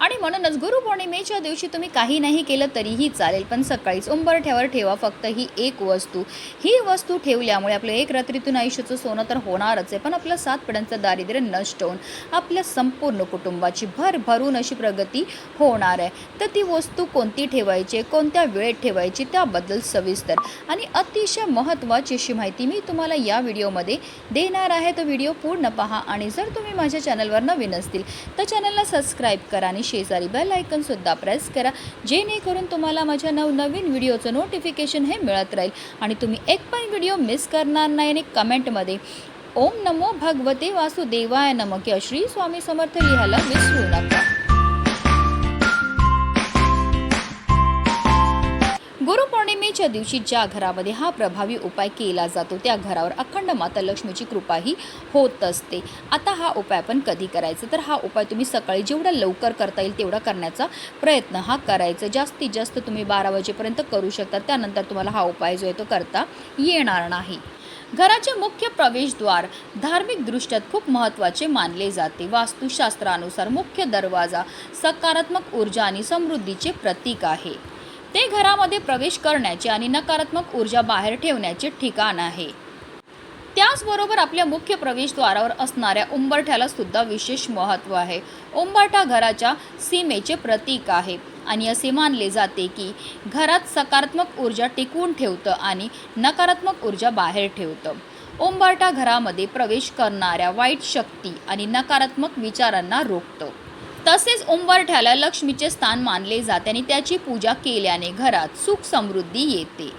आणि म्हणूनच गुरुपौर्णिमेच्या दिवशी तुम्ही काही नाही केलं तरीही चालेल पण सकाळीच उंबरठ्यावर ठेवा फक्त ही एक वस्तू. ही वस्तू ठेवल्यामुळे आपलं एक रात्रीतून आयुष्याचं सोनं तर होणारच आहे पण आपलं सात पिढ्यांचं दारिद्र्य नष्ट होऊन आपल्या संपूर्ण कुटुंबाची भर भरून अशी प्रगती होणार आहे. तर ती वस्तू कोणती ठेवायची कोणत्या वेळेत ठेवायची त्याबद्दल सविस्तर आणि अतिशय महत्त्वाची अशी माहिती मी तुम्हाला या व्हिडिओमध्ये देणार आहे. तो व्हिडिओ पूर्ण पहा आणि जर तुम्ही माझ्या चॅनलवर नवीन असतील तर चॅनलला सबस्क्राईब करा आणि शेजारी बेल आयकनसुद्धा प्रेस करा. जेणेकरून तुम्हाला माझ्या नवनवीन व्हिडिओचं नोटिफिकेशन हे मिळत राहील. आणि तुम्ही एक पण व्हिडिओ मिस करणार नाही आणि कमेंटमध्ये ओम नमो भगवते वासुदेवाय नम किंवा श्री स्वामी समर्थ लिहायला विसरू नका. गुरुपौर्णिमेच्या दिवशी ज्या घरामध्ये हा प्रभावी उपाय केला जातो त्या घरावर अखंड माता लक्ष्मीची कृपाही होत असते. आता हा उपाय आपण कधी करायचा? तर हा उपाय तुम्ही सकाळी जेवढा लवकर करता येईल तेवढा करण्याचा प्रयत्न हा करायचा. जास्तीत जास्त तुम्ही बारा वाजेपर्यंत करू शकता. त्यानंतर तुम्हाला हा उपाय जो आहे तो करता येणार नाही. घराचे मुख्य प्रवेशद्वार धार्मिकदृष्ट्यात खूप महत्त्वाचे मानले जाते. वास्तुशास्त्रानुसार मुख्य दरवाजा सकारात्मक ऊर्जा आणि समृद्धीचे प्रतीक आहे. ते घरामध्ये प्रवेश करण्याचे आणि नकारात्मक ऊर्जा बाहेर ठेवण्याचे ठिकाण आहे. त्याचबरोबर आपल्या मुख्य प्रवेशद्वारावर असणाऱ्या उंबरठ्याला सुद्धा विशेष महत्त्व आहे. उंबरठा घराच्या सीमेचे प्रतीक आहे आणि असे मानले जाते की घरात सकारात्मक ऊर्जा टिकवून ठेवतं आणि नकारात्मक ऊर्जा बाहेर ठेवतं. उंबरठा घरामध्ये प्रवेश करणाऱ्या वाईट शक्ती आणि नकारात्मक विचारांना रोखतं. तसेच उंबरठ्याला लक्ष्मीचे स्थान मानले जाते आणि त्याची पूजा केल्याने घरात सुख समृद्धी येते.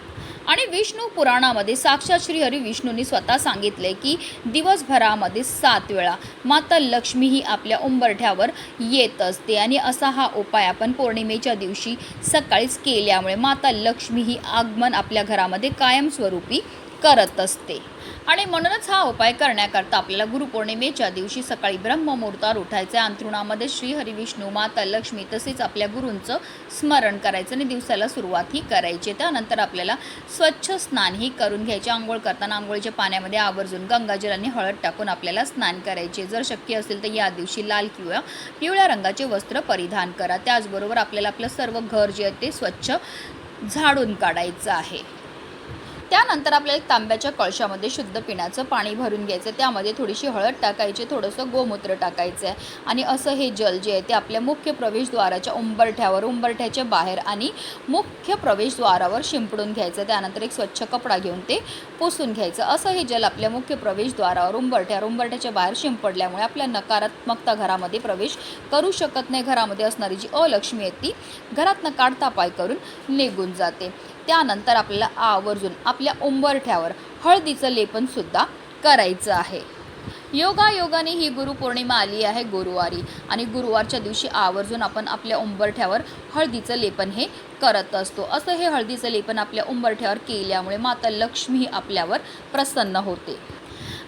आणि विष्णू पुराणामध्ये साक्षात श्रीहरी विष्णूंनी स्वतः सांगितले की दिवसभरामध्ये सात वेळा माता लक्ष्मी ही आपल्या उंबरठ्यावर येत असते आणि असा हा उपाय आपण पौर्णिमेच्या दिवशी सकाळीच केल्यामुळे माता लक्ष्मी ही आगमन आपल्या घरामध्ये कायमस्वरूपी करत असते. आणि म्हणूनच हा उपाय करण्याकरता आपल्याला गुरुपौर्णिमेच्या दिवशी सकाळी ब्रह्ममुहूर्तावर उठायचं अंथरुणामध्ये श्री हरिविष्णू माता लक्ष्मी तसेच आपल्या गुरूंचं स्मरण करायचं आणि दिवसाला सुरुवात ही करायची. त्यानंतर आपल्याला स्वच्छ स्नानही करून घ्यायचे. आंघोळ करताना आंघोळीच्या पाण्यामध्ये आवर्जून गंगाजल आणि हळद टाकून आपल्याला स्नान करायचे. जर शक्य असेल तर या दिवशी लाल किंवा पिवळ्या रंगाचे वस्त्र परिधान करा. त्याचबरोबर आपल्याला आपलं सर्व घर जे आहे ते स्वच्छ झाडून काढायचं आहे. त्यानंतर आपल्याला एक तांब्याच्या कळशामध्ये शुद्ध पिण्याचं पाणी भरून घ्यायचं त्यामध्ये थोडीशी हळद टाकायची थोडंसं गोमूत्र टाकायचं आहे. आणि असं हे जल जे आहे ते आपल्या मुख्य प्रवेशद्वाराच्या उंबरठ्यावर उंबरठ्याच्या बाहेर आणि मुख्य प्रवेशद्वारावर शिंपडून घ्यायचं त्यानंतर एक स्वच्छ कपडा घेऊन ते पुसून घ्यायचं असं हे जल आपल्या मुख्य प्रवेशद्वारावर उंबरठ्यावर उंबरठ्याच्या बाहेर शिंपडल्यामुळे आपल्या नकारात्मकता घरामध्ये प्रवेश करू शकत नाही. घरामध्ये असणारी जी अलक्ष्मी आहे ती घरातनं काढता पाय करून निघून जाते. त्यानंतर आपल्याला आवर्जून आपल्या उंबरठ्यावर हळदीचं लेपनसुद्धा करायचं आहे. योगा योगाने ही गुरुपौर्णिमा आली आहे गुरुवारी आणि गुरुवारच्या दिवशी आवर्जून आपण आपल्या उंबरठ्यावर हळदीचं लेपन हे करत असतो. असं हे हळदीचं लेपन आपल्या उंबरठ्यावर केल्यामुळे माता लक्ष्मी ही आपल्यावर प्रसन्न होते.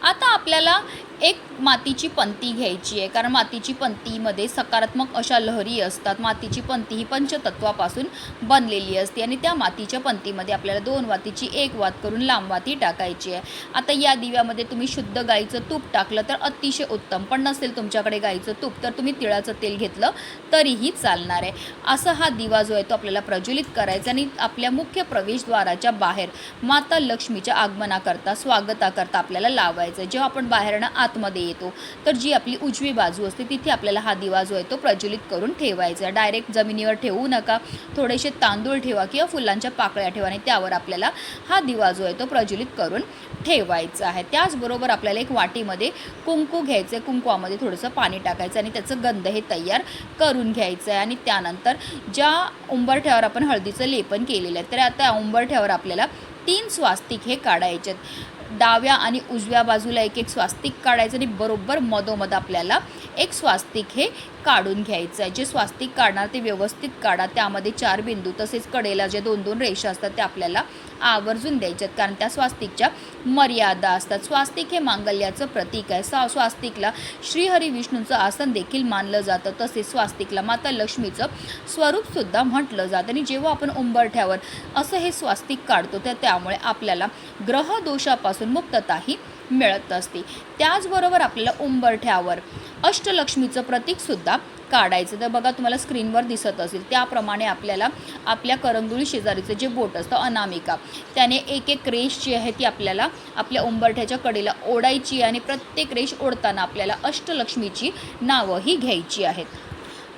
आता आपल्याला एक मातीची पंती घ्यायची आहे. कारण मातीची पंतीमध्ये सकारात्मक अशा लहरी असतात. मातीची पंती ही पंचतत्वापासून बनलेली असते आणि त्या मातीच्या पंतीमध्ये आपल्याला दोन वातीची एक वात करून लांब वाती टाकायची आहे. आता या दिव्यामध्ये तुम्ही शुद्ध गाईचं तूप टाकलं तर अतिशय उत्तम. पण नसेल तुमच्याकडे गाईचं तूप तर तुम्ही तिळाचं तेल घेतलं तरीही चालणार आहे. असा हा दिवा जो आहे तो आपल्याला प्रज्वलित करायचा आणि आपल्या मुख्य प्रवेशद्वाराच्या बाहेर माता लक्ष्मीच्या आगमनाकरता स्वागताकरता आपल्याला लावायचं आहे. जेव्हा आपण बाहेरनं आतमध्ये येतो. तर जी आपली उजवी बाजू असते तिथे आपल्याला हा दिवा जो आहे तो प्रज्वलित करून ठेवायचा डायरेक्ट जमिनीवर ठेवू नका. थोडेसे तांदूळ ठेवा किंवा फुलांच्या पाकळ्या ठेवा आणि त्यावर आपल्याला हा दिवा जो आहे तो प्रज्वलित करून ठेवायचा आहे. त्याचबरोबर आपल्याला एक वाटीमध्ये कुंकू घ्यायचं आहे. कुंकवामध्ये थोडंसं पाणी टाकायचं आणि त्याचं गंध हे तयार करून घ्यायचं आहे. आणि त्यानंतर ज्या उंबरठ्यावर आपण हळदीचं लेपन केलेलं आहे तर आता उंबरठ्यावर आपल्याला तीन स्वास्तिक हे काढायचे आहेत. डाव्या आणि उजव्या बाजूला एक एक स्वास्तिक काढायचं आणि बरोबर मधोमध आपल्याला एक स्वास्तिक हे काढून घ्यायचं आहे. जे स्वास्तिक काढणार ते व्यवस्थित काढा. त्यामध्ये चार बिंदू तसेच कडेला जे दोन दोन रेषा असतात त्या आपल्याला आवर्जून द्यायच्या आहेत कारण त्या स्वास्तिकच्या मर्यादा असतात. स्वास्तिक हे मांगल्याचं प्रतीक आहे. सा स्वास्तिकला श्रीहरी विष्णूंचं आसन देखील मानलं जातं. तसेच स्वास्तिकला माता लक्ष्मीचं स्वरूपसुद्धा म्हटलं जातं. आणि जेव्हा आपण उंबरठ्यावर असं हे स्वास्तिक काढतो तर त्यामुळे आपल्याला ग्रहदोषापासून मुक्तताही मिळत असते. त्याचबरोबर आपल्याला उंबरठ्यावर अष्टलक्ष्मीचं प्रतीकसुद्धा काढायचं. तर बघा तुम्हाला स्क्रीनवर दिसत असेल. त्याप्रमाणे आपल्याला आपल्या करंदुळी शेजारीचं जे बोट असतं अनामिका त्याने एक एक रेष जी आहे ती आपल्याला आपल्या उंबरठ्याच्या कडेला ओढायची आणि प्रत्येक रेष ओढताना आपल्याला अष्टलक्ष्मीची नावं ही घ्यायची आहेत.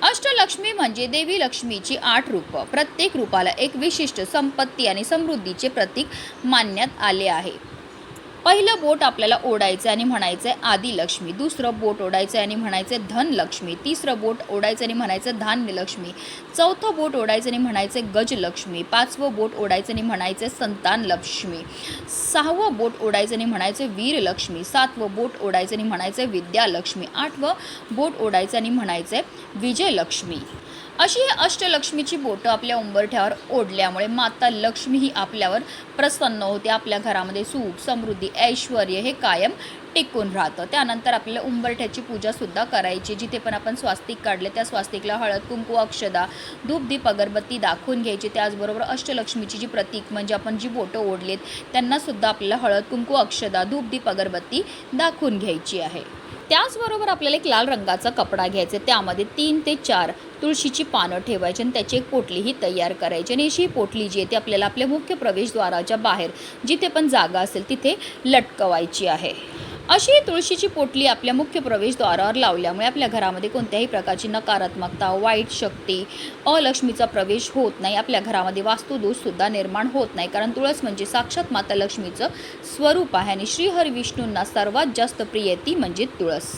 अष्टलक्ष्मी म्हणजे देवी लक्ष्मीची आठ रूपं. प्रत्येक रूपाला एक विशिष्ट संपत्ती आणि समृद्धीचे प्रतीक मानण्यात आले आहे. पहिलं बोट आपल्याला ओढायचं आणि म्हणायचं आहे आदिलक्ष्मी दुसरं बोट ओढायचं आणि म्हणायचं आहे धनलक्ष्मी तिसरं बोट ओढायचं आणि म्हणायचं धान्यलक्ष्मी चौथं बोट ओढायचं आणि म्हणायचं गजलक्ष्मी पाचवं बोट ओढायचं आणि म्हणायचं संतान लक्ष्मी सहावं बोट ओढायचं आणि म्हणायचं वीरलक्ष्मी सातवं बोट ओढायचं आणि म्हणायचं विद्यालक्ष्मी आठवं बोट ओढायचं आणि म्हणायचं विजयलक्ष्मी अशी ही अष्टलक्ष्मीची बोटं आपल्या उंबरठ्यावर ओढल्यामुळे माता लक्ष्मी ही आपल्यावर प्रसन्न होते. आपल्या घरामध्ये सुख समृद्धी ऐश्वर हे कायम टिकून राहतं. त्यानंतर आपल्याला उंबरठ्याची पूजासुद्धा करायची जिथे पण आपण स्वास्तिक काढले त्या स्वास्तिकला हळद कुंकू अक्षदा धूप दीप अगरबत्ती दाखवून घ्यायची. त्याचबरोबर अष्टलक्ष्मीची जी प्रतीक म्हणजे आपण जी बोटं ओढलीत त्यांनासुद्धा आपल्याला हळद कुंकू अक्षदा धूप दीप अगरबत्ती दाखवून घ्यायची आहे. त्याचबरोबर आपल्याला एक लाल रंगाचा कपडा घ्यायचा त्यामध्ये तीन ते चार तुळशीची पानं ठेवायची आणि त्याची एक पोटलीही तयार करायची. आणि अशी पोटली जी आहे ती आपल्याला आपल्या मुख्य प्रवेशद्वाराच्या बाहेर जिथे पण जागा असेल तिथे लटकवायची आहे. अशी ही तुळशीची पोटली आपल्या मुख्य प्रवेशद्वारावर लावल्यामुळे आपल्या घरामध्ये कोणत्याही प्रकारची नकारात्मकता वाईट शक्ती अलक्ष्मीचा प्रवेश होत नाही. आपल्या घरामध्ये वास्तुदोषसुद्धा निर्माण होत नाही. कारण तुळस म्हणजे साक्षात माता लक्ष्मीचं स्वरूप आहे आणि श्रीहर विष्णूंना सर्वात जास्त प्रिय ती म्हणजे तुळस.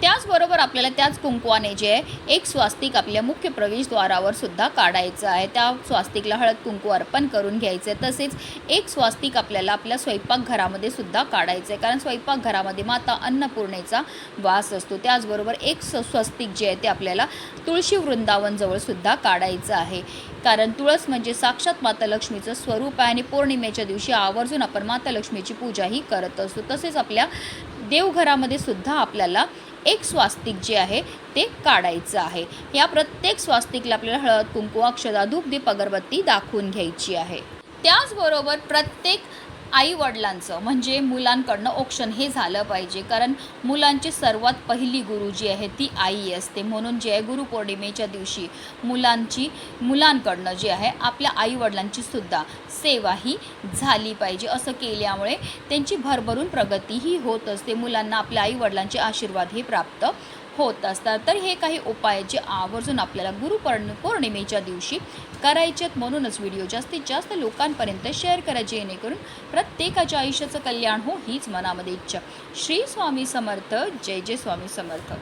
त्याचबरोबर आपल्याला त्याच कुंकवाने जे आहे एक स्वास्तिक आपल्या मुख्य प्रवेशद्वारावर सुद्धा काढायचं आहे. त्या स्वास्तिकला हळद कुंकू अर्पण करून घ्यायचं. आहे तसेच एक स्वास्तिक आपल्याला आपल्या स्वयंपाकघरामध्ये सुद्धा काढायचं आहे. कारण स्वयंपाकघरामध्ये माता अन्नपूर्णेचा वास असतो. त्याचबरोबर एक स स्वस्तिक जे आहे ते आपल्याला तुळशी वृंदावनजवळ सुद्धा काढायचं आहे. कारण तुळस म्हणजे साक्षात माता लक्ष्मीचं स्वरूप आहे आणि पौर्णिमेच्या दिवशी आवर्जून आपण माता लक्ष्मीची पूजाही करत असतो. तसेच आपल्या देवघरामध्ये सुद्धा आपल्याला एक स्वास्तिक जे आहे ते काढायचं आहे. या प्रत्येक स्वास्तिकला आपल्याला हळद कुंकू अक्षदा धूप दीप अगरबत्ती दाखवून घ्यायची आहे. त्याचबरोबर प्रत्येक आई वडिलांचं म्हणजे मुलांकडनं औक्षण हे झालं पाहिजे. कारण मुलांची सर्वात पहिली गुरु जी आहे ती आई असते. म्हणून जे आहे गुरुपौर्णिमेच्या दिवशी मुलांची मुलांकडनं जे आहे आपल्या आई वडिलांची सुद्धा सेवा ही झाली पाहिजे. असं केल्यामुळे त्यांची भरभरून प्रगतीही होत असते. मुलांना आपल्या आई वडिलांचे आशीर्वाद हे प्राप्त होत असतात. तर हे काही उपाय जे आवर्जून आपल्याला गुरुपौर्ण पौर्णिमेच्या दिवशी करायचे आहेत म्हणूनच व्हिडिओ जास्तीत जास्त लोकांपर्यंत शेअर करायचे जेणेकरून प्रत्येकाच्या आयुष्याचं कल्याण हो हीच मनामध्ये इच्छा. श्री स्वामी समर्थ. जय जय स्वामी समर्थ.